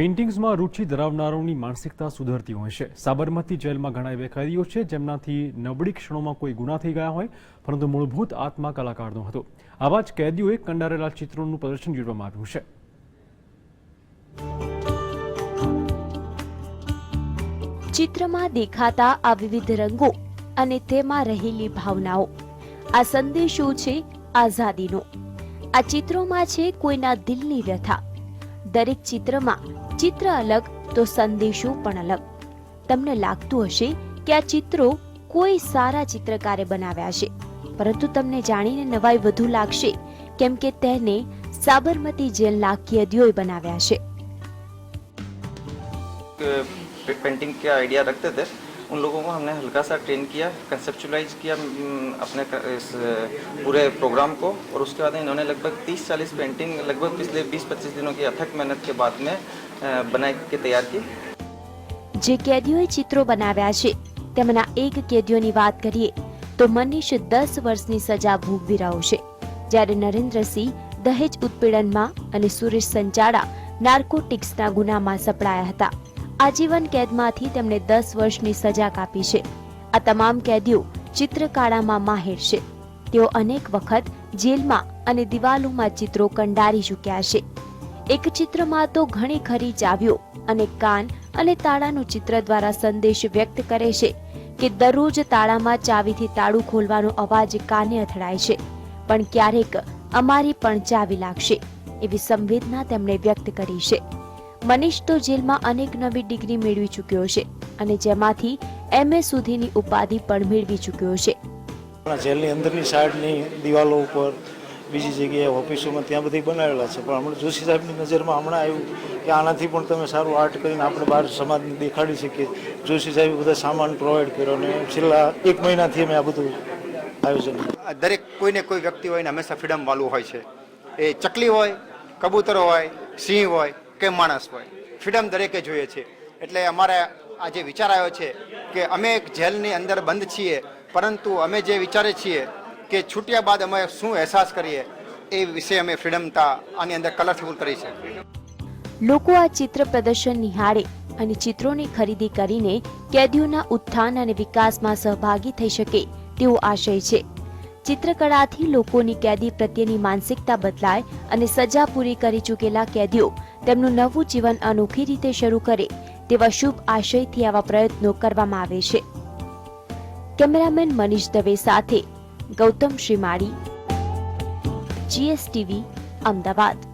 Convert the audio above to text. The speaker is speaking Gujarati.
પેઇન્ટિંગ્સમાં રુચિ ધરાવનારોની માનસિકતા સુધરતી હોય છે. સાબરમતી જેલમાં ઘણા એવા કેદીઓ છે, જેમનાથી નબળી ક્ષણોમાં કોઈ ગુના થઈ ગયા હોય, પરંતુ મૂળભૂત આત્મા કલાકારનો હતો. આવા જ કેદીઓએ કંડારેલા ચિત્રોનું પ્રદર્શન યોજવામાં આવ્યું છે. ચિત્રમાં દેખાતા આ વિવિધ રંગો અને તેમાં રહેલી ભાવનાઓ. આ સંદેશો છે આઝાદીનો. આ ચિત્રોમાં છે કોઈના દિલની વ્યથા. દરેક ચિત્રમાં ચિત્ર અલગ તો સંદેશો પણ અલગ તમને લાગતું હશે કે આ ચિત્રો કોઈ સારા ચિત્રકારે બનાવ્યા છે પરંતુ તમને જાણીને નવાઈ વધુ લાગશે કેમ કે તેને સાબરમતી જેલના કેદીઓએ બનાવ્યા છે पे- पेंटिंग का आइडिया रखते थे उन लोगों को हमने हल्का सा ट्रेन किया कंसेप्चुलाइज किया हम्म, अपने क- इस अ, पूरे प्रोग्राम को और उसके बाद इन्होंने लगभग 30-40 पेंटिंग लगभग पिछले 20-25 दिनों की अथक मेहनत के बाद में બનાવી કે તૈયાર કરી જે કેદીઓએ ચિત્રો બનાવ્યા છે, તેમના એક કેદીઓની વાત કરીએ, તો મનીષ દસ વર્ષની સજા ભોગવી રહ્યો છે. જ્યારે નરેન્દ્રસિંહ, દહેજ ઉત્પીડનમાં અને સુરેશ સંચાડા નાર્કોટિક્સના ગુનામાં સપડાયા હતા. આજીવન કેદમાંથી તેમણે દસ વર્ષની સજા કાપી છે. આ તમામ કેદીઓ ચિત્રકાળામાં માહેર છે. તેઓ અનેક વખત જેલમાં અને દિવાલોમાં ચિત્રો કંડારી ચૂક્યા છે. એક ચિત્રમાં તો ઘણી ખરી ચાવીઓ અને કાન અને તાળાનું ચિત્ર દ્વારા સંદેશ વ્યક્ત કરે છે કે દરરોજ તાળામાં ચાવીથી તાળું ખોલવાનો અવાજ કાને અથડાય છે. પણ ક્યારેક અમારી પણ ચાવી લાગશે એવી સંવેદના તેમણે વ્યક્ત કરી છે. મનીષ તો જેલમાં અનેક નવી ડિગ્રી મેળવી ચૂક્યો છે અને જેમાંથી એમએ સુધીની ઉપાધિ પણ મેળવી ચૂક્યો છે. જેલની અંદરની સાઈડની દિવાલો ઉપર બીજી જગ્યાએ ઓફિસોમાં ત્યાં બધી બનાવેલા છે. પણ હમણાં જોશી સાહેબની નજરમાં હમણાં આવ્યું કે આનાથી પણ તમે સારું આર્ટ કરીને આપણે બહાર સમાજને દેખાડી શકીએ. જોશી સાહેબે બધા સામાન પ્રોવાઈડ કર્યો અને છેલ્લા એક મહિનાથી અમે આ બધું આયોજન દરેક કોઈને કોઈ વ્યક્તિ હોય ને હંમેશા ફ્રીડમ વાળું હોય છે. એ ચકલી હોય, કબૂતર હોય, સિંહ હોય, કે માણસ હોય. ફ્રીડમ દરેકે જોઈએ છે. એટલે અમારે આ જે વિચાર આવ્યો છે કે અમે એક જેલની અંદર બંધ છીએ, પરંતુ અમે જે વિચારે છીએ કે છૂટ્યા બાદ અમે શું અહેસાસ કરીએ એ વિશે અમે ફ્રીડમતા આની અંદર કલરફુલ કરી છે. લોકો આ ચિત્ર પ્રદર્શન નિહાળે અને ચિત્રોની ખરીદી કરીને કેદીઓના ઉત્થાન અને વિકાસમાં સહભાગી થઈ શકે તેવો આશય છે. ચિત્રકળાથી લોકોની કેદી પ્રત્યેની માનસિકતા બદલાય અને સજા પૂરી કરી ચૂકેલા કેદીઓ તેમનું નવું જીવન અનોખી રીતે શરૂ કરે તેવા શુભ આશયથી આવા પ્રયત્નો કરવામાં આવે છે. કેમેરામેન મનીષ દવે સાથે ગૌતમ શ્રીમાળી જીએસટીવી અમદાવાદ.